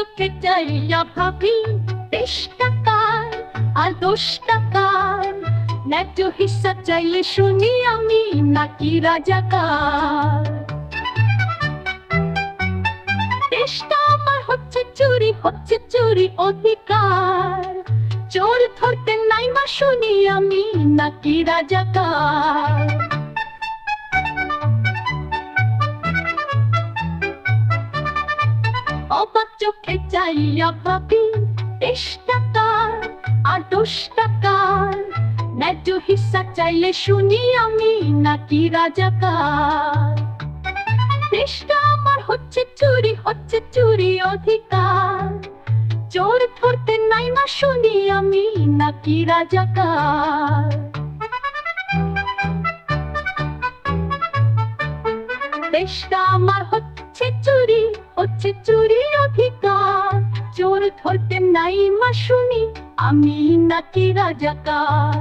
চোখে চাইয়া ভাবি বিশ টাকার আর দশ টাকার ন্যায্য হিসা চাইলে শুনি আমি নাকি রাজাকার দেশটা আমার হচ্ছে চুরি হচ্ছে চুরি অধিকার। চোর ধরতে নাই মা শুনি আমি, নাকি রাজাকার? অবাক চোখে চাইয়া ভাবি আর ন্যায্য হিসা চাইলে শুনি আমি নাকি রাজাকার? আমার হচ্ছে চুরি হচ্ছে চুরি অধিকার। চোর ধরতে নাই মা, শুনি আমি নাকি রাজাকার? দেশটা আমার হচ্ছে চুরি ধরতে নাই মা শুনি আমি নাকি রাজাকার।